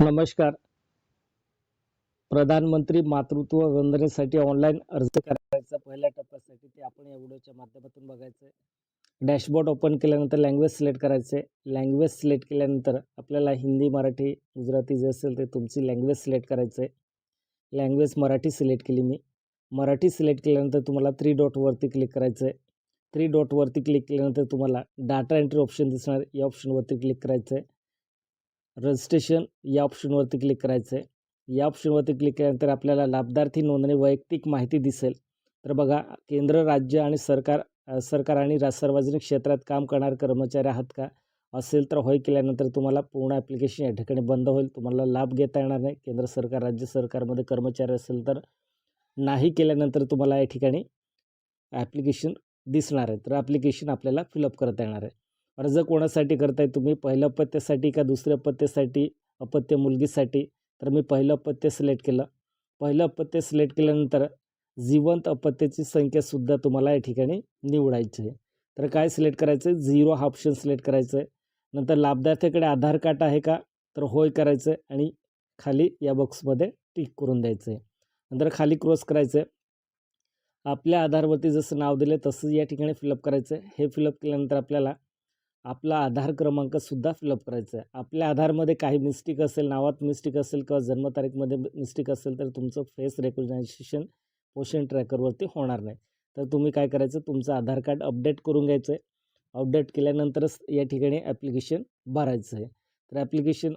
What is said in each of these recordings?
नमस्कार. प्रधानमंत्री मातृत्व वंदनेसाठी ऑनलाईन अर्ज करायचा पहिल्या टप्प्यासाठी ते आपण या व्हिडिओच्या माध्यमातून बघायचं आहे डॅशबोर्ड ओपन केल्यानंतर लँग्वेज सिलेक्ट करायचे लँग्वेज सिलेक्ट केल्यानंतर आपल्याला हिंदी मराठी गुजराती जे असेल ते तुमची लँग्वेज सिलेक्ट करायचं आहे लँग्वेज मराठी सिलेक्ट केली मी. मराठी सिलेक्ट केल्यानंतर तुम्हाला थ्री डॉटवरती क्लिक करायचं आहे थ्री डॉटवरती क्लिक केल्यानंतर तुम्हाला डाटा एंट्री ऑप्शन दिसणार. या ऑप्शनवरती क्लिक करायचं आहे रजिस्ट्रेशन या ऑप्शनवरती क्लिक करायचं आहे या ऑप्शनवरती क्लिक केल्यानंतर आपल्याला लाभार्थी नोंदणी वैयक्तिक माहिती दिसेल. तर बघा केंद्र राज्य आणि सरकार सरकार आणि सार्वजनिक क्षेत्रात काम करणारे कर्मचारी आहात का? असेल तर होय केल्यानंतर तुम्हाला पूर्ण ॲप्लिकेशन या ठिकाणी बंद होईल. तुम्हाला लाभ घेता येणार नाही. केंद्र सरकार राज्य सरकारमध्ये कर्मचारी असेल तर नाही केल्यानंतर तुम्हाला या ठिकाणी ॲप्लिकेशन दिसणार आहे. तर ॲप्लिकेशन आपल्याला फिलअप करता येणार आहे. अर्ज कोणासाठी करताय? तुम्ही पहिल्या पत्त्यासाठी का दुसऱ्या पत्त्यासाठी? अपत्य मुलगीसाठी. तर मी पहिलं अपत्य सिलेक्ट केलं. पहिलं अपत्य सिलेक्ट केल्यानंतर जिवंत अपत्याची संख्यासुद्धा तुम्हाला या ठिकाणी निवडायची आहे. तर काय सिलेक्ट करायचं आहे झिरो हा ऑप्शन सिलेक्ट करायचं आहे नंतर लाभार्थ्याकडे आधार कार्ड आहे का? तर होय करायचं आहे आणि खाली या बॉक्समध्ये टिक करून द्यायचं आहे नंतर खाली क्रॉस करायचं आहे आपल्या आधारवरती जसं नाव दिलं तसं या ठिकाणी फिलअप करायचं आहे हे फिलअप केल्यानंतर आपल्याला आपला आधार क्रमांकसुद्धा फिलअप करायचा आहे आपल्या आधारमध्ये काही मिस्टेक असेल नावात मिस्टेक असेल किंवा जन्मतारीखमध्ये मिस्टेक असेल तर तुमचं फेस रेकॉग्नायझेशन पोषण ट्रॅकरवरती होणार नाही. तर तुम्ही काय करायचं? तुमचं आधार कार्ड अपडेट करून घ्यायचं आहे अपडेट केल्यानंतरच या ठिकाणी ॲप्लिकेशन भरायचं आहे तर ॲप्लिकेशन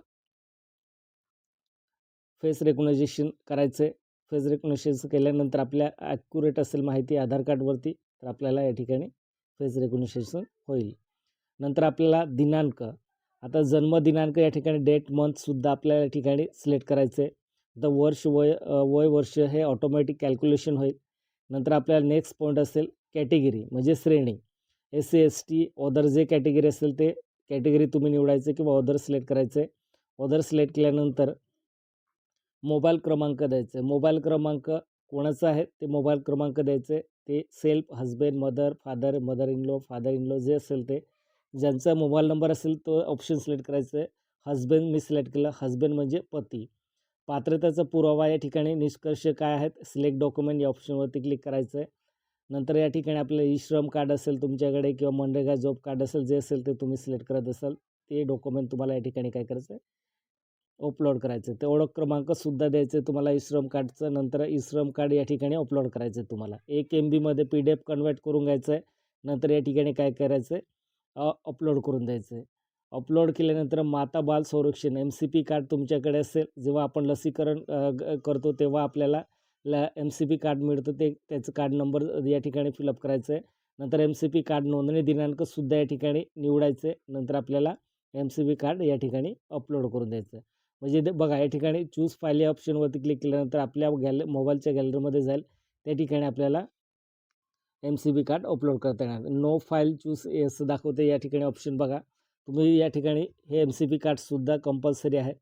फेस रेकॉग्नायझेशन करायचं आहे फेस रेकॉग्नायझेशन केल्यानंतर आपल्या ॲक्युरेट असेल माहिती आधार कार्डवरती तर आपल्याला या ठिकाणी फेस रेकॉग्नायझेशन होईल. नंतर आपल्याला दिनांक. आता जन्मदिनांक या ठिकाणी डेट मंथसुद्धा आपल्याला या ठिकाणी सिलेक्ट करायचं आहे आता वर्ष वय वय वर्ष हे ऑटोमॅटिक कॅल्क्युलेशन होईल. नंतर आपल्याला नेक्स्ट पॉईंट असेल कॅटेगरी म्हणजे श्रेणी. S C S T other जे कॅटेगरी असेल ते कॅटेगरी तुम्ही निवडायचं किंवा ऑदर सिलेक्ट करायचं आहे ऑदर सिलेक्ट केल्यानंतर मोबाईल क्रमांक द्यायचं आहे मोबाईल क्रमांक कोणाचा आहे? ते मोबाईल क्रमांक द्यायचे ते self husband mother father mother in law father in law जे असेल ते ज्यांचा मोबाईल नंबर असेल तो ऑप्शन सिलेक्ट करायचं आहे. हजबंड मी सिलेक्ट केलं. हजबंड म्हणजे पती. पात्रतेचा पुरावा या ठिकाणी निष्कर्ष काय आहेत? सिलेक्ट डॉक्युमेंट या ऑप्शनवरती क्लिक करायचं आहे. नंतर या ठिकाणी आपलं ई श्रम कार्ड असेल तुमच्याकडे किंवा मनरेगा जॉब कार्ड असेल जे असेल ते तुम्ही सिलेक्ट करत असाल ते डॉक्युमेंट तुम्हाला या ठिकाणी काय करायचं आहे? अपलोड करायचं आहे. ते ओळख क्रमांकसुद्धा द्यायचं आहे तुम्हाला ई श्रम कार्डचं नंतर ई श्रम कार्ड या ठिकाणी अपलोड करायचं आहे तुम्हाला. एक एम बीमध्ये पी डी एफ कन्वर्ट करून घ्यायचं आहे. नंतर या ठिकाणी काय करायचं आहे? अपलोड करून द्यायचं आहे अपलोड केल्यानंतर माता बाल संरक्षण एम सी पी कार्ड तुमच्याकडे असेल जेव्हा आपण लसीकरण ग- करतो तेव्हा आपल्याला ल एम सी पी कार्ड मिळतं. ते त्याचं कार्ड नंबर या ठिकाणी फिलअप करायचं आहे नंतर एम सी पी कार्ड नोंदणी दिनांकसुद्धा या ठिकाणी निवडायचं आहे नंतर आपल्याला एम सी पी कार्ड या ठिकाणी अपलोड करून द्यायचं आहे म्हणजे ते बघा या ठिकाणी चूज फाईल या ऑप्शनवरती क्लिक केल्यानंतर आपल्या गॅल मोबाईलच्या गॅलरीमध्ये जाईल. त्या ठिकाणी आपल्याला M C B card upload करता येणार. नो फाईल चूज एस दाखवते या ठिकाणी ऑप्शन बघा. तुम्ही या ठिकाणी हे एम सी बी कार्डसुद्धा कंपल्सरी आहे.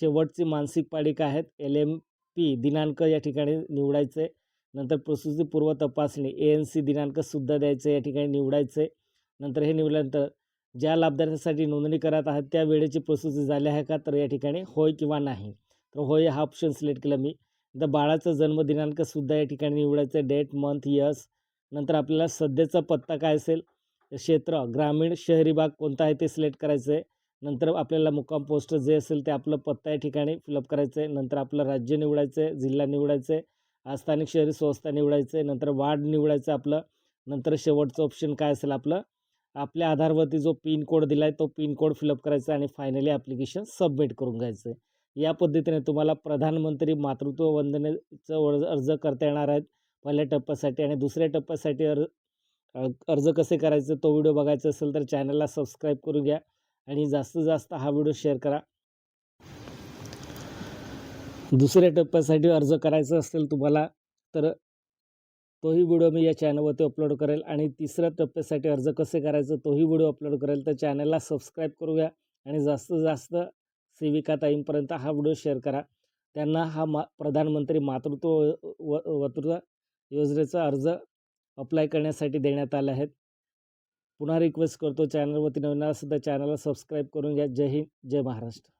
शेवटची मानसिक पालिका आहेत. एल एम पी दिनांक या ठिकाणी निवडायचे. नंतर प्रसूतीपूर्व तपासणी ए एन सी दिनांकसुद्धा द्यायचं या ठिकाणी निवडायचं. आहे नंतर हे निवडल्यानंतर ज्या लाभार्थ्यासाठी नोंदणी करत आहात त्या वेळेची प्रसूती झाली आहे का? तर या ठिकाणी होय किंवा नाही. तर होय हा ऑप्शन सिलेक्ट केला मी. नंतर बाळाचा जन्मदिनांकसुद्धा या ठिकाणी निवडायचं. आहे डेट मंथ इयर्स नंतर आपल्याला सध्याचा पत्ता काय असेल? क्षेत्र ग्रामीण शहरी भाग कोणता आहे ते सिलेक्ट करायचं आहे. नंतर आपल्याला मुक्काम पोस्ट जे असेल ते आपलं पत्ता या ठिकाणी फिलअप करायचं आहे. नंतर आपलं राज्य निवडायचं आहे जिल्हा निवडायचं आहे स्थानिक शहरी संस्था निवडायचं आहे नंतर वार्ड निवडायचं आहे आपलं नंतर शेवटचं ऑप्शन काय असेल आपलं? आपल्या आधारवरती जो पिन कोड दिला आहे तो पिन कोड फिलअप करायचा आणि फायनली ॲप्लिकेशन सबमिट करून घ्यायचं आहे. या पद्धतीने तुम्हाला प्रधानमंत्री मातृत्व वंदनेचं अर्ज करता येणार आहेत. पहिल्या टप्प्यासाठी आणि दुसऱ्या टप्प्यासाठी अर्ज अर्ज कसे करायचे तो व्हिडिओ बघायचा असेल तर चॅनलला सबस्क्राईब करू घ्या आणि जास्तीत जास्त हा व्हिडिओ शेअर करा. दुसऱ्या टप्प्यासाठी अर्ज करायचा असेल तुम्हाला तर तोही व्हिडिओ मी या चॅनलवरती अपलोड करेल आणि तिसऱ्या टप्प्यासाठी अर्ज कसे करायचं तोही व्हिडिओ अपलोड करेल तर चॅनलला सबस्क्राईब करू घ्या आणि जास्तीत जास्त सेविका ताईंपर्यंत हा व्हिडिओ शेअर करा. त्यांना हा मा प्रधानमंत्री मातृत्व व- वतृत्व योजनेचा अर्ज अप्लाय करण्यासाठी देण्यात आले आहेत. पुन्हा रिक्वेस्ट करतो चॅनलवरती नवीन असेल तर चॅनलला सबस्क्राईब करून घ्या. जय हिंद जय महाराष्ट्र.